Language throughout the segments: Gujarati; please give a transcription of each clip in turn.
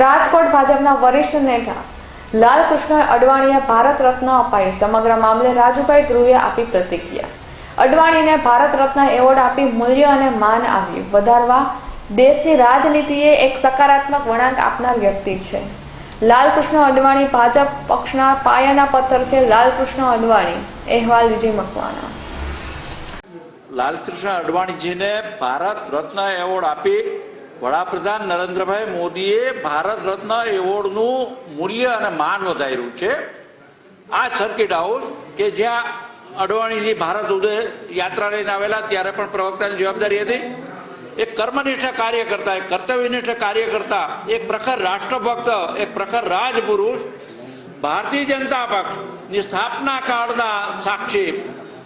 રાજકોટ ભાજપના વરિષ્ઠ નેતા લાલકૃષ્ણ અડવાણીએ ભારત રત્ન અપાયું. સમગ્ર મામલે રાજુભાઈ ધ્રુવે આપી પ્રતિક્રિયા. અડવાણીને ભારત રત્ન એવોર્ડ આપી મૂલ્ય અને માન આવ્યું. વધારવા દેશની રાજનીતિએ એક સકારાત્મક વળાંક આપનાર વ્યક્તિ છે. લાલકૃષ્ણ અડવાણી ભાજપ પક્ષના પાયાના પથ્થર છે લાલકૃષ્ણ અડવાણી. અહેવાલ વિજય મકવાણા. લાલકૃષ્ણ અડવાણીજીને ભારત રત્ન એવોર્ડ આપી વડાપ્રધાન નરેન્દ્રભાઈ મોદીએ ભારત રત્ન એવોર્ડનું મૂલ્ય અને માન વધાર્યું છે. આ સર્કિટ હાઉસ કે જ્યાં અડવાણીજી ભારત ઉદય યાત્રા લઈને આવેલા ત્યારે પણ પ્રવક્તાની જવાબદારી હતી. એક કર્મનિષ્ઠ કાર્યકર્તા, એક કર્તવ્યનિષ્ઠ કાર્યકર્તા, એક પ્રખર રાષ્ટ્રભક્ત, એક પ્રખર રાજપુરુષ, ભારતીય જનતા પક્ષની સ્થાપના કાળના સાક્ષી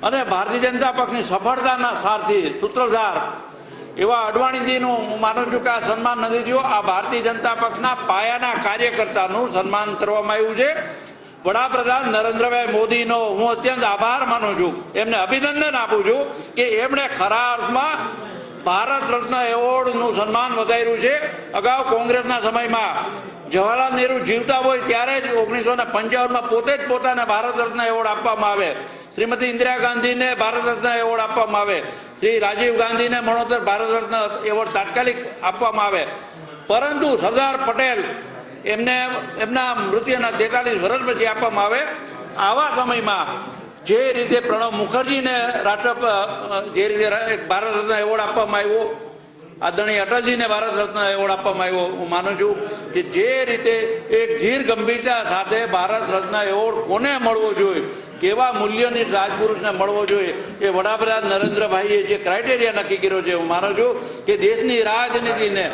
અને ભારતીય જનતા પક્ષની સફળતાના સારથી સૂત્રધાર એવા અડવાણીજીનું હું માનું છું કે આ સન્માન નથી થયું. આ ભારતીય જનતા પક્ષના પાયાના કાર્યકર્તાનું સન્માન કરવામાં આવ્યું છે. વડાપ્રધાન નરેન્દ્રભાઈ મોદીનો હું અત્યંત આભાર માનું છું. એમને અભિનંદન આપું છું કે એમણે ખરા અર્થમાં ભારત રત્ન એવોર્ડનું સન્માન વધાર્યું છે. અગાઉ કોંગ્રેસના સમયમાં જવાહરલાલ નહેરુ જીવતા હોય ત્યારે જ ઓગણીસો ને પંચાવનમાં પોતે જ પોતાને ભારત રત્ન એવોર્ડ આપવામાં આવે. શ્રીમતી ઇન્દિરા ગાંધીને ભારત રત્ન એવોર્ડ આપવામાં આવે. શ્રી રાજીવ ગાંધીને મરણોત્તર ભારત રત્ન એવોર્ડ તાત્કાલિક આપવામાં આવે. પરંતુ સરદાર પટેલ એમને, એમના મૃત્યુના તેતાલીસ વર્ષ પછી આપવામાં આવે. આવા સમયમાં જે રીતે પ્રણવ મુખર્જીને રાષ્ટ્ર જે રીતે ભારત રત્ન એવોર્ડ આપવામાં આવ્યો, આદરણીય અટલજીને ભારત રત્ન એવોર્ડ આપવામાં આવ્યો, હું માનું છું કે જે રીતે એક ધીર ગંભીરતા સાથે ભારત રત્ન એવોર્ડ કોને મળવો જોઈએ કેવા મૂલ્યની રાજપુરુષને મળવો જોઈએ? એ વડાપ્રધાન નરેન્દ્રભાઈએ જે ક્રાઇટેરિયા નક્કી કર્યો છે, હું માનું છું કે દેશની રાજનીતિને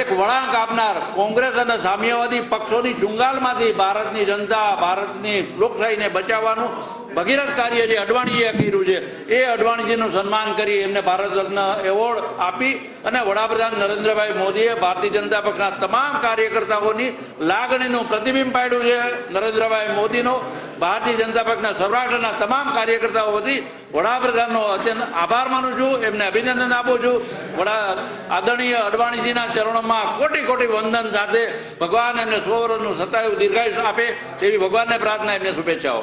એક વળાંક આપનાર કોંગ્રેસ અને સામ્યવાદી પક્ષોની ચુંગાલમાંથી ભારતની જનતા, ભારતની લોકશાહીને બચાવવાનું ભગીરથ કાર્ય જે અડવાણીજીએ કર્યું છે, એ અડવાણીજીનું સન્માન કરી એમને ભારત રત્ન એવોર્ડ આપી અને વડાપ્રધાન નરેન્દ્રભાઈ મોદીએ ભારતીય જનતા પક્ષના તમામ કાર્યકર્તાઓની લાગણીનું પ્રતિબિંબ પાડ્યું છે નરેન્દ્રભાઈ મોદીનો. ભારતીય જનતા પક્ષના સૌરાષ્ટ્રના તમામ કાર્યકર્તાઓ વતી વડાપ્રધાનનો અત્યંત આભાર માનું છું, એમને અભિનંદન આપું છું. વડા આદરણીય અડવાણીજીના ચરણોમાં કોટી કોટી વંદન સાથે ભગવાન એમને સો વર્ષનું સતાયું દીર્ઘાયુષ આપે તેવી ભગવાનને પ્રાર્થના એમને શુભેચ્છાઓ.